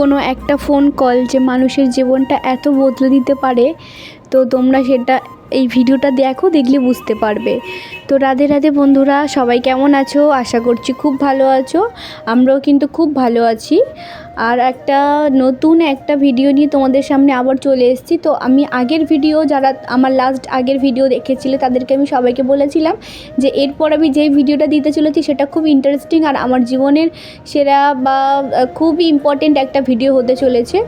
কোনো একটা phone call যে মানুষের জীবনটা এত বদলে দিতে পারে তো তোমরা সেটা, এই ভিডিওটা দেখো, দেখলে বুঝতে পারবে। তো রাধে রাধে বন্ধুরা, সবাই কেমন আছো? আশা করছি খুব ভালো আছো। আমরাও কিন্তু খুব ভালো আছি। আর একটা নতুন একটা ভিডিও নিয়ে তোমাদের সামনে আবার চলে এসেছি। তো আমি আগের ভিডিও, যারা আমার লাস্ট আগের ভিডিও দেখেছিলে, তাদেরকে আমি সবাইকে বলেছিলাম যে এরপর আমি যেই ভিডিওটা দিতে চলেছি, সেটা খুব ইন্টারেস্টিং আর আমার জীবনের সেরা বা খুবই ইম্পর্টেন্ট একটা ভিডিও হতে চলেছে।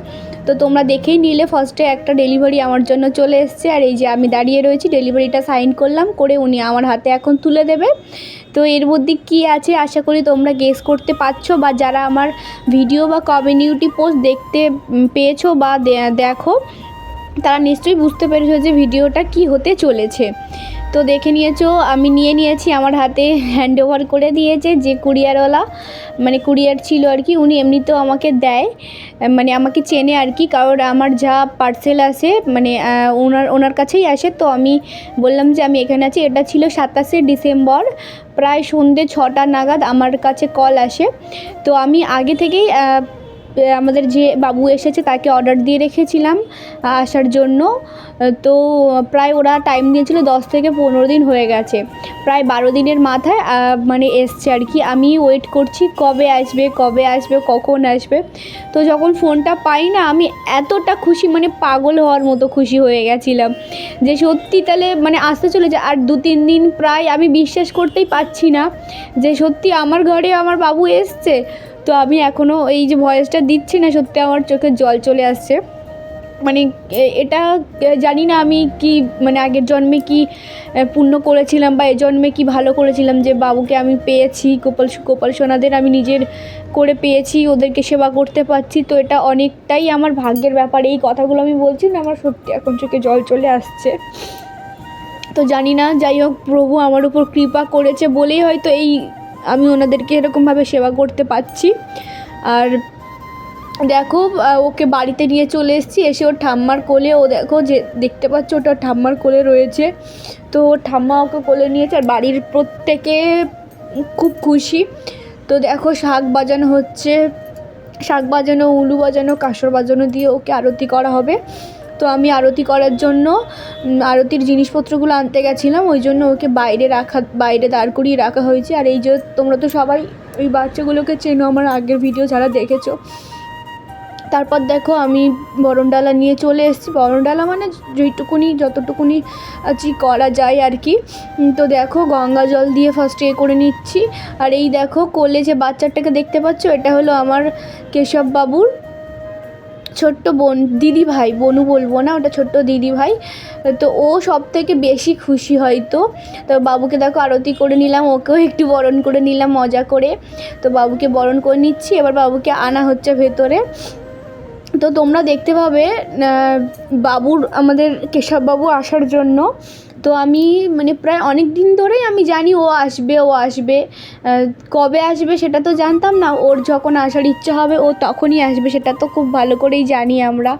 তো তোমরা দেখেই নিলে ফার্স্টে একটা ডেলিভারি আমার জন্য চলে এসছে। আর এই যে আমি দাঁড়িয়ে রয়েছি ডেলিভারিটা সাইন করলাম, করে উনি আমার হাতে এখন তুলে দেবে। তো এর মধ্যে কী আছে আশা করি তোমরা গেস করতে পারছ বা যারা আমার ভিডিও বা কমিউনিটি পোস্ট দেখতে পেয়েছ বা দেখো। তারা নিশ্চয়ই বুঝতে পেরেছ যে ভিডিওটা কি হতে চলেছে। তো দেখে নিয়েছো, আমি নিয়ে নিয়েছি, আমার হাতে হ্যান্ড ওভার করে দিয়েছে যে কুরিয়ারওয়ালা মানে কুরিয়ার ছিল আর কি, উনি এমনিতেও আমাকে দেয় মানে আমাকে চেনে আর কি, কারণ আমার যা পার্সেল আসে মানে ওনার ওনার কাছেই আসে, তো আমি বললাম যে আমি এখানে আছি, এটা ছিল সাতাশে ডিসেম্বর, প্রায় সন্ধ্যে ছটা নাগাদ আমার কাছে কল আসে। তো আমি আগে থেকেই আমাদের যে বাবু এসেছে তাকে অর্ডার দিয়ে রেখেছিলাম আসার জন্য। তো প্রায় ওরা টাইম দিয়েছিল দশ থেকে পনেরো দিন হয়ে গেছে। প্রায় বারো দিনের মাথায় মানে এসছে আর কি। আমি ওয়েট করছি কবে আসবে কবে আসবে, কখন আসবে। তো যখন ফোনটা পাই না, আমি এতটা খুশি মানে পাগল হওয়ার মতো খুশি হয়ে গেছিলাম যে সত্যি তাহলে মানে আসতে চলেছে আর দু তিন দিন প্রায় আমি বিশ্বাস করতেই পারছি না যে সত্যি আমার ঘরে আমার বাবু এসছে। তো আমি এখনও এই যে ভয়েসটা দিচ্ছি না, সত্যি আমার চোখে জল চলে আসছে। মানে এটা জানি না আমি কি মানে আগের জন্মে কি পুণ্য করেছিলাম বা এ জন্মে কি ভালো করেছিলাম যে বাবুকে আমি পেয়েছি, গোপাল গোপাল সোনাদের আমি নিজের করে পেয়েছি, ওদেরকে সেবা করতে পারছি। তো এটা অনেকটাই আমার ভাগ্যের ব্যাপার। এই কথাগুলো আমি বলছি না, আমার সত্যি এখন চোখে জল চলে আসছে। তো জানি না, যাই হোক, প্রভু আমার উপর কৃপা করেছে বলেই হয়তো এই আমি ওনাদেরকে এরকমভাবে সেবা করতে পারছি। আর দেখো ওকে বাড়িতে নিয়ে চলে এসেছি। এসে ওর ঠাম্মার কোলে, ও দেখো যে, দেখতে পাচ্ছ ওটা ঠাম্মার কোলে রয়েছে। তো ওর ঠাম্মা ওকে কোলে নিয়েছে আর বাড়ির প্রত্যেকে খুব খুশি। তো দেখো, শাক বাজানো হচ্ছে। শাক বাজানো, উলু বাজানো, কাঁসর বাজানো দিয়ে ওকে আরতি করা হবে। তো আমি আরতি করার জন্য আরতির জিনিসপত্রগুলো আনতে গেছিলাম, ওই জন্য ওকে বাইরে রাখা, বাইরে দাঁড় করিয়ে রাখা হয়েছে। আর এই যে তোমরা তো সবাই ওই বাচ্চাগুলোকে চেনো, আমার আগের ভিডিও যারা দেখেছ। তারপর দেখো আমি বরণডালা নিয়ে চলে এসেছি। বরণডালা মানে যেইটুকুনি, যতটুকুনি আছি করা যায় আর কি। তো দেখো গঙ্গা জল দিয়ে ফার্স্ট এ করে নিচ্ছি। আর এই দেখো কোলে যে বাচ্চাটাকে দেখতে পাচ্ছ, এটা হলো আমার কেশব বাবুর ছোট্ট বোন, দিদি ভাই, বনু বলব না, ওটা ছোট্ট দিদি ভাই। তো ও সব থেকে বেশি খুশি হয়তো। তো বাবুকে দেখো আরতি করে নিলাম, ওকেও একটু বরণ করে নিলাম, মজা করে। তো বাবুকে বরণ করে নিচ্ছি, এবার বাবুকে আনা হচ্ছে ভেতরে। তো তোমরা দেখতে পাবে বাবুর, আমাদের কেশববাবু আসার জন্য। তো আমি মানে প্রায় অনেক দিন ধরেই আমি জানি ও আসবে ও আসবে। কবে আসবে সেটা তো জানতাম না। ওর যখন আসার ইচ্ছা হবে, ও তখনই আসবে, সেটা তো খুব ভালো করেই জানি আমরা।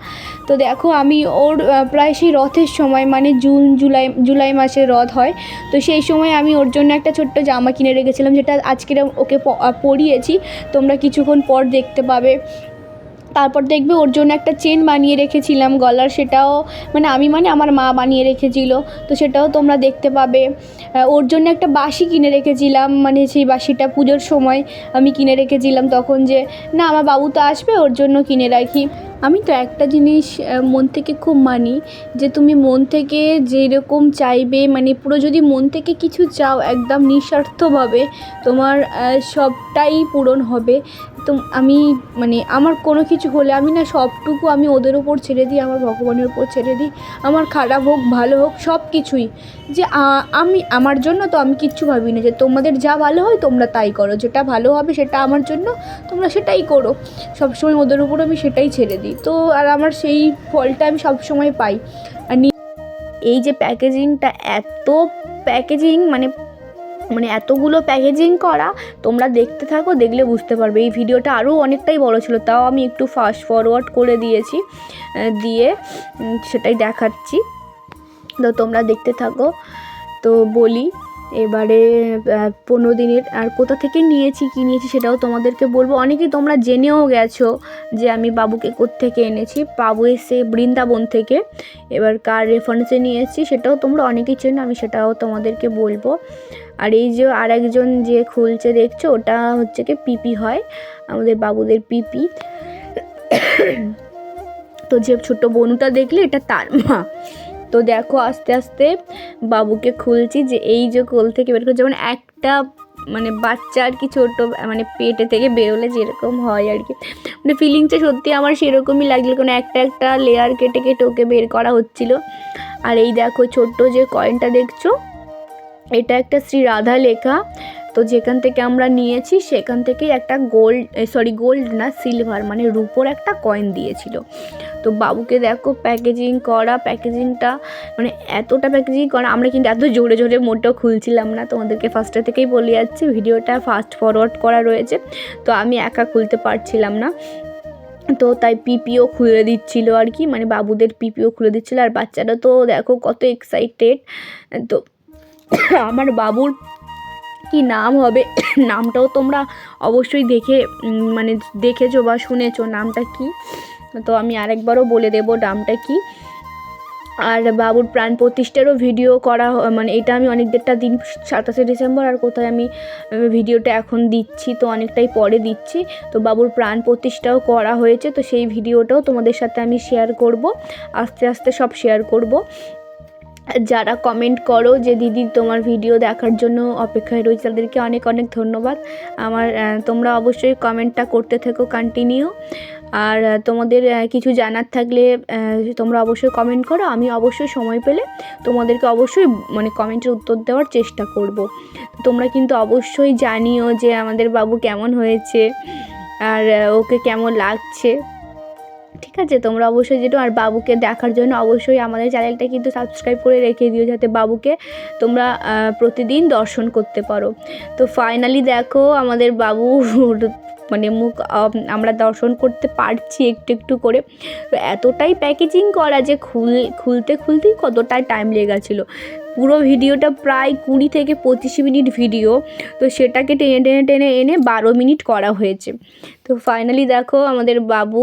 তো দেখো, আমি ওর প্রায় সেই রথের সময় মানে জুন, জুলাই জুলাই মাসে রথ হয়। তো সেই সময় আমি ওর জন্য একটা ছোট্ট জামা কিনে রেখেছিলাম, যেটা আজকের ওকে পরিয়েছি। তোমরা কিছুক্ষণ পর দেখতে পাবে। তারপর দেখবে ওর জন্য একটা চেন বানিয়ে রেখেছিলাম, গলার সেটাও মানে আমি মানে আমার মা বানিয়ে রেখেছিল, তো সেটাও তোমরা দেখতে পাবে। ওর জন্য একটা বাঁশি কিনে রেখেছিলাম মানে সেই বাঁশিটা পুজোর সময় আমি কিনে রেখেছিলাম তখন যে, না, আমার বাবু তো আসবে, ওর জন্য কিনে রাখি। আমি তো একটা জিনিস মন থেকে খুব মানি যে তুমি মন থেকে যেরকম চাইবে মানে পুরো যদি মন থেকে কিছু চাও একদম নিঃস্বার্থভাবে, তোমার সবটাই পূরণ হবে। তো আমি মানে আমার কোনো কিছু হলে আমি না সবটুকু আমি ওদের ওপর ছেড়ে দিই, আমার ভগবানের ওপর ছেড়ে দিই, আমার খারাপ হোক, ভালো হোক সব কিছুই যে আমি, আমার জন্য তো আমি কিচ্ছু ভাবি না যে তোমাদের যা ভালো হয় তোমরা তাই করো। যেটা ভালো হবে সেটা আমার জন্য, তোমরা সেটাই করো। সবসময় ওদের উপর আমি সেটাই ছেড়ে দিই। তো, আর আমার সেই ফলটা আমি সবসময় পাই। আর এই যে প্যাকেজিংটা, এত প্যাকেজিং মানে মানে এতগুলো প্যাকেজিং করা, তোমরা দেখতে থাকো, দেখলে বুঝতে পারবে। এই ভিডিওটা আরও অনেকটাই বড় ছিল, তাও আমি একটু ফাস্ট ফরওয়ার্ড করে দিয়েছি দিয়ে সেটাই দেখাচ্ছি। তো তোমরা দেখতে থাকো। তো বলি, এবারে পনেরো দিনের, আর কোথা থেকে নিয়েছি, কী নিয়েছি সেটাও তোমাদেরকে বলব। অনেকেই তোমরা জেনেও গেছো যে আমি বাবুকে থেকে এনেছি। বাবু এসে বৃন্দাবন থেকে, এবার কার রেফারেন্সে নিয়েছি সেটাও তোমরা অনেকেই চেনো, আমি সেটাও তোমাদেরকে বলব। আর এই যে আরেকজন যে খুলছে দেখছ, ওটা হচ্ছে কি পিপি হয়, আমাদের বাবুদের পিপি। তো যে ছোট বনুটা দেখলে, এটা তার মা। তো দেখো আস্তে আস্তে বাবুকে খুলছি যে এই যে কোল থেকে বের করে যেমন একটা মানে বাচ্চা আর কি ছোট মানে পেটে থেকে বেরোলে যেরকম হয় আর কি। মানে ফিলিংসটা সত্যি আমার সেরকমই লাগল কারণ একটা একটা লেয়ার কেটে কেটে ওকে বের করা হচ্ছিল। আর এই দেখো ছোট্ট যে কয়েনটা দেখছ, এটা একটা শ্রী রাধা লেখা। তো যেখান থেকে আমরা নিয়েছি, সেখান থেকেই একটা গোল্ড সরি গোল্ড না সিলভার মানে রুপোর একটা কয়েন দিয়েছিল। তো বাবুকে দেখো প্যাকেজিং করা প্যাকেজিংটা মানে এতটা প্যাকেজিং করা, আমরা কিন্তু এত জোরে জোরে মোটেও খুলছিলাম না, তোমাদেরকে ফার্স্টে থেকেই বলে যাচ্ছি, ভিডিওটা ফাস্ট ফরওয়ার্ড করা রয়েছে, তো আমি একা খুলতে পারছিলাম না। তো তাই পিপিও খুলে দিচ্ছিল আর কি মানে বাবুদের পিপিও খুলে দিচ্ছিল, আর বাচ্চারা তো দেখো কত এক্সাইটেড তো আমার বাবুর কি নাম হবে? নামটাও তোমরা অবশ্যই দেখে মানে দেখেছ বা শুনেছো নামটা কি? তো আমি আরেকবারও বলে দেবো নামটা কি। আর বাবুর প্রাণ প্রতিষ্ঠারও ভিডিও করা মানে এটা আমি অনেক দেড়টা দিন, সাতাশে ডিসেম্বর আর কোথায় আমি ভিডিওটা এখন দিচ্ছি, তো অনেকটাই পরে দিচ্ছি। তো বাবুর প্রাণ প্রতিষ্ঠাও করা হয়েছে, তো সেই ভিডিওটাও তোমাদের সাথে আমি শেয়ার করব। আস্তে আস্তে সব শেয়ার করব। যারা কমেন্ট করো যে, দিদি, তোমার ভিডিও দেখার জন্য অপেক্ষায় রয়েছে। তাদেরকে অনেক অনেক ধন্যবাদ। আমার তোমরা অবশ্যই কমেন্টটা করতে থেকো কন্টিনিউ আর তোমাদের কিছু জানার থাকলে তোমরা অবশ্যই কমেন্ট করো। আমি অবশ্যই সময় পেলে তোমাদেরকে অবশ্যই মানে কমেন্টের উত্তর দেওয়ার চেষ্টা করব। তোমরা কিন্তু অবশ্যই জানিও যে, আমাদের বাবু কেমন হয়েছে? আর ওকে কেমন লাগছে? ঠিক আছে, তোমরা অবশ্যই যেটা, আর বাবুকে দেখার জন্য অবশ্যই আমাদের চ্যানেলটা কিন্তু সাবস্ক্রাইব করে রেখে দিও, যাতে বাবুকে তোমরা প্রতিদিন দর্শন করতে পারো। তো ফাইনালি দেখো, আমাদের বাবু মানে মুখ আমরা দর্শন করতে পারছি একটু একটু করে। তো এতটাই প্যাকেজিং করা যে খুল, খুলতে খুলতেই কতটাই টাইম লেগেছিলো পুরো ভিডিওটা প্রায় কুড়ি থেকে পঁচিশ মিনিট ভিডিও, তো সেটাকে টেনে টেনে টেনে, এনে বারো মিনিট করা হয়েছে। তো ফাইনালি দেখো, আমাদের বাবু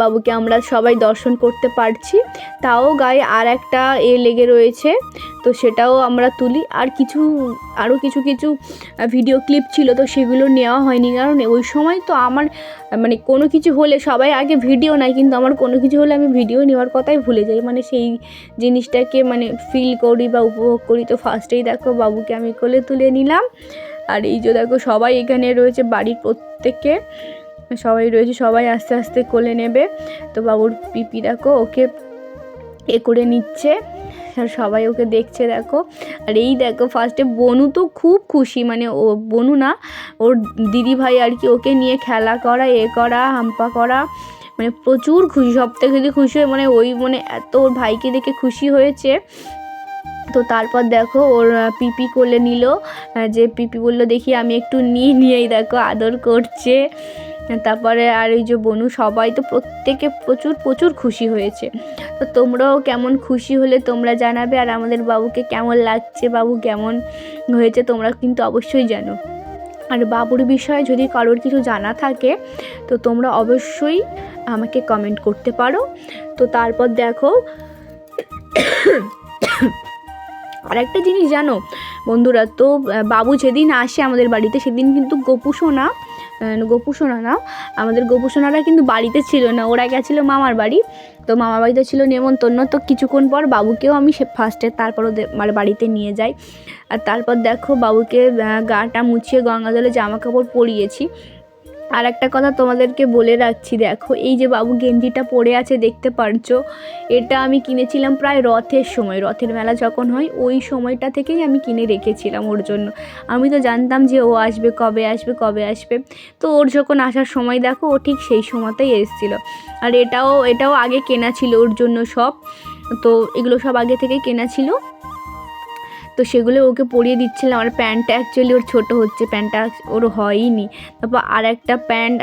বাবুকে আমরা সবাই দর্শন করতে পারছি। তাও গায়ে আর একটা এ লেগে রয়েছে। তো সেটাও আমরা তুলি। আর কিছু আরও কিছু কিছু ভিডিও ক্লিপ ছিল তো সেগুলো নেওয়া হয়নি। কারণ ওই সময় তো আমার মানে কোনো কিছু হলে সবাই আগে ভিডিও নেয়। কিন্তু আমার কোনো কিছু হলে আমি ভিডিও নেওয়ার কথাই ভুলে যাই। মানে সেই জিনিসটাকে মানে ফিল করি বা উপভোগ করি। তো ফার্স্টেই দেখো বাবুকে আমি কোলে তুলে নিলাম। আর এই যে দেখো সবাই এখানে রয়েছে বাড়ির প্রত্যেকে। সবাই রয়েছে, সবাই আস্তে আস্তে কোলে নেবে। তো বাবুর পিপি দেখো, ওকে এ করে নিচ্ছে। আর সবাই ওকে দেখছে, দেখো। আর এই দেখো ফার্স্টে বনু তো খুব খুশি মানে ও বনু না, ওর দিদি ভাই আর কি ওকে নিয়ে খেলা করা, এ করা, হাম্পা করা মানে প্রচুর খুশি সব থেকে যদি খুশি হয়ে মানে ওই মানে এত ওর ভাইকে দেখে খুশি হয়েছে। তো তারপর দেখো, ওর পিপি কোলে নিল, যে পিপি বলল, দেখি আমি একটু নিয়ে, নিয়েই দেখো, আদর করছে। তারপরে আর এই যে বনু সবাই তো প্রত্যেকে প্রচুর প্রচুর খুশি হয়েছে। তো তোমরাও কেমন খুশি হলে তোমরা জানাবে আর আমাদের বাবুকে কেমন লাগছে বাবু কেমন হয়েছে তোমরা কিন্তু অবশ্যই জানো। আর বাবুর বিষয়ে যদি কারোর কিছু জানা থাকে তো তোমরা অবশ্যই আমাকে কমেন্ট করতে পারো। তো তারপর দেখো আর একটা জিনিস জানো বন্ধুরা তো বাবু যেদিন আসে আমাদের বাড়িতে সেদিন কিন্তু গোপুসোনা আহ, গোপুসোনা না আমাদের গোপুসোনারা কিন্তু বাড়িতে ছিল না, ওরা গেছিল মামার বাড়ি। তো মামার বাড়িতে ছিল নেমন্তন্ন। তো কিছুক্ষণ পর বাবুকেও আমি সে ফার্স্টে তারপর ওদের মানে বাড়িতে নিয়ে যাই। আর তারপর দেখো বাবুকে গাটা মুছিয়ে গঙ্গা জলে জামা কাপড় পরিয়েছি। আর একটা কথা তোমাদেরকে বলে রাখছি, দেখো, এই যে বাবু গেঞ্জিটা পরে আছে, দেখতে পারছ? এটা আমি কিনেছিলাম প্রায় রথের সময়। রথের মেলা যখন হয়, ওই সময়টা থেকেই আমি কিনে রেখেছিলাম ওর জন্য। আমি তো জানতাম যে ও আসবে, কবে আসবে কবে আসবে। তো ওর যখন আসার সময়, দেখো, ও ঠিক সেই সময়তেই এসেছিল। আর এটাও এটাও আগে কেনা ছিল ওর জন্য সব। তো এগুলো সব আগে থেকে কেনা ছিল। তো সেগুলো ওকে পরিয়ে দিচ্ছিলাম। আর প্যান্টটা অ্যাকচুয়ালি ওর ছোটো হচ্ছে, প্যান্টটা ওর হয়নি। তারপর আর একটা প্যান্ট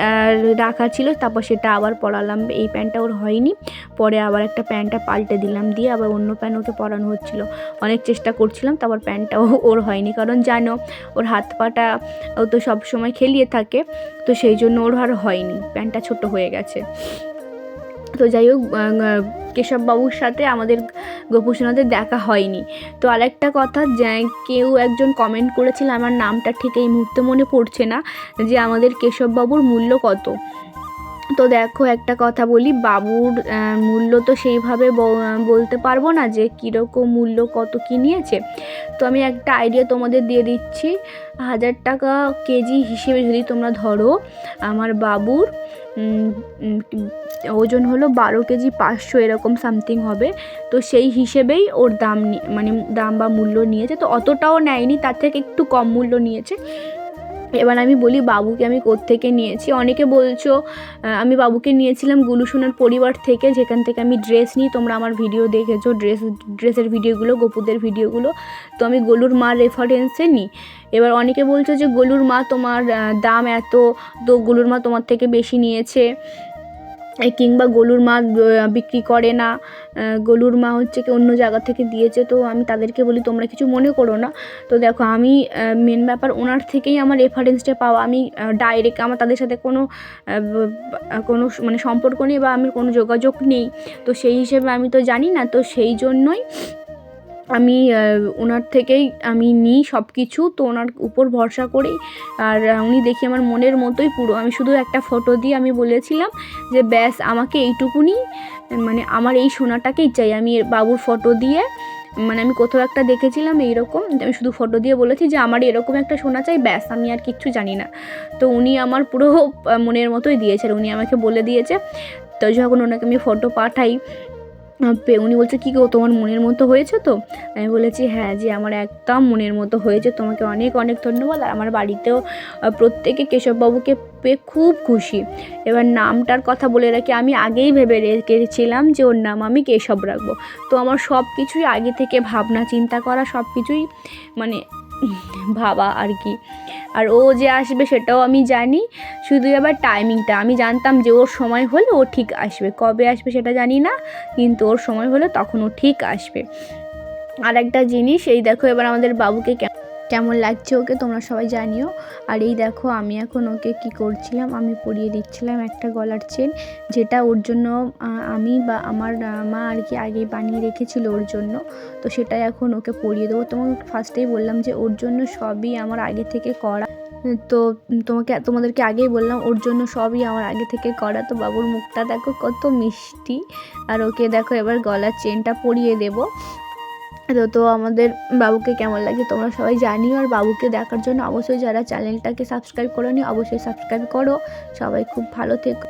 রাখা ছিল, তারপর সেটা আবার পরালাম। এই প্যান্টটা ওর হয়নি। পরে আবার একটা প্যান্টটা পাল্টে দিলাম দিয়ে আবার অন্য প্যান্ট ওকে পরানো হচ্ছিল। অনেক চেষ্টা করছিলাম, তারপর প্যান্টটাও ওর হয়নি। কারণ জানো, ওর হাত পাটা, ও তো সবসময় খেলিয়ে থাকে, তো সেই জন্য ওর আর হয়নি। প্যান্টটা ছোট হয়ে গেছে। তো যাই হোক কেশববাবুর সাথে আমাদের গোপুসোনাদের দেখা হয়নি। তো আরেকটা কথা কেউ একজন কমেন্ট করেছিল, আমার নামটা ঠিক এই মুহূর্তে মনে পড়ছে না, যে আমাদের কেশববাবুর মূল্য কত। তো দেখো, একটা কথা বলি, বাবুর মূল্য তো সেইভাবে বলতে পারব না যে কীরকম মূল্য কত কী নিয়েছে। তো আমি একটা আইডিয়া তোমাদের দিয়ে দিচ্ছি, হাজার টাকা কেজি হিসেবে যদি তোমরা ধরো, আমার বাবুর ওজন হলো বারো কেজি পাঁচশো এরকম সামথিং হবে। তো সেই হিসেবেই ওর দাম মানে দাম বা মূল্য নিয়েছে। তো অতটাও নেয়নি, তার থেকে একটু কম মূল্য নিয়েছে। এবার আমি বলি, বাবুকে আমি কোত্থেকে নিয়েছি? অনেকে বলছো আমি বাবুকে নিয়েছিলাম গুলুসোনার পরিবার থেকে, যেখান থেকে আমি ড্রেস নিই। তোমরা আমার ভিডিও দেখেছ, ড্রেস, ড্রেসের ভিডিওগুলো, গোপুদের ভিডিওগুলো। তো আমি গলুর মার রেফারেন্সে নিই। এবার অনেকে বলছো যে, গলুর মা, তোমার দাম এত, তো গলুর মা তোমার থেকে বেশি নিয়েছে। কিংবা গোলুর মা বিক্রি করে না গোলুর মা হচ্ছে কি অন্য জায়গা থেকে দিয়েছে, তো আমি তাদেরকে বলি, তোমরা কিছু মনে করো না। তো দেখো, আমি মেন ব্যাপার ওনার থেকেই আমার রেফারেন্সটা পাওয়া। আমি ডাইরেক্ট আমার তাদের সাথে কোনো কোনো মানে সম্পর্ক নেই বা আমি কোনো যোগাযোগ নেই। তো সেই হিসেবে আমি তো জানি না, তো সেই জন্যই আমি ওনার থেকেই আমি নিই সব কিছু তো ওনার উপর ভরসা করেই। আর উনি দেখি আমার মনের মতোই পুরো। আমি শুধু একটা ফটো দিয়ে আমি বলেছিলাম যে, ব্যাস, আমাকে এইটুকুনি মানে আমার এই সোনাটাকেই চাই। আমি বাবুর ফটো দিয়ে মানে আমি কোথাও একটা দেখেছিলাম এইরকম আমি শুধু ফটো দিয়ে বলেছি যে, আমার এরকম একটা সোনা চাই, ব্যাস, আমি আর কিচ্ছু জানি না। তো উনি আমার পুরো মনের মতোই দিয়েছেন। উনি আমাকে বলে দিয়েছে, তো যখন ওনাকে আমি ফটো পাঠাই উনি বলছে, কী গো, তোমার মনের মতো হয়েছে তো? আমি বলেছি হ্যাঁ যে আমার একদম মনের মতো হয়েছে। তোমাকে অনেক অনেক ধন্যবাদ। আর আমার বাড়িতেও প্রত্যেকে কেশববাবুকে পেয়ে খুব খুশি। এবার নামটার কথা বলে রাখি, আমি আগেই ভেবে রেখেছিলাম যে ওর নাম আমি কেশব রাখব। তো আমার সব কিছুই আগে থেকে ভাবনা, চিন্তা করা সব কিছুই মানে ভাবা আর কি। আর ও যে আসবে সেটাও আমি জানি, শুধু আবার টাইমিংটা আমি জানতাম যে ওর সময় হলে ও ঠিক আসবে। কবে আসবে সেটা জানি না, কিন্তু ওর সময় হলে তখন ও ঠিক আসবে। আর একটা জিনিস, এই দেখো এবার আমাদের বাবুকে কেমন লাগছে ওকে তোমরা সবাই জানিও। আর এই দেখো, আমি এখন ওকে কি করছিলাম? আমি পরিয়ে দিচ্ছিলাম একটা গলার চেন, যেটা ওর জন্য আমি বা আমার মা আর কি আগেই বানিয়ে রেখেছিল ওর জন্য। তো সেটাই এখন ওকে পরিয়ে দেবো। তোমাকে ফার্স্টেই বললাম যে ওর জন্য সবই আমার আগে থেকে করা। তো তোমাকে, তোমাদেরকে আগেই বললাম, ওর জন্য সবই আমার আগে থেকে করা। তো বাবুর মুখটা দেখো কত মিষ্টি। আর ওকে দেখো এবার গলার চেনটা পরিয়ে দেবো। তো তো আমাদের বাবুকে কেমন লাগে তোমরা সবাই জানিও। আর বাবুকে দেখার জন্য অবশ্যই যারা চ্যানেলটাকে সাবস্ক্রাইব করো নি অবশ্যই সাবস্ক্রাইব করো। সবাই খুব ভালো থেকো।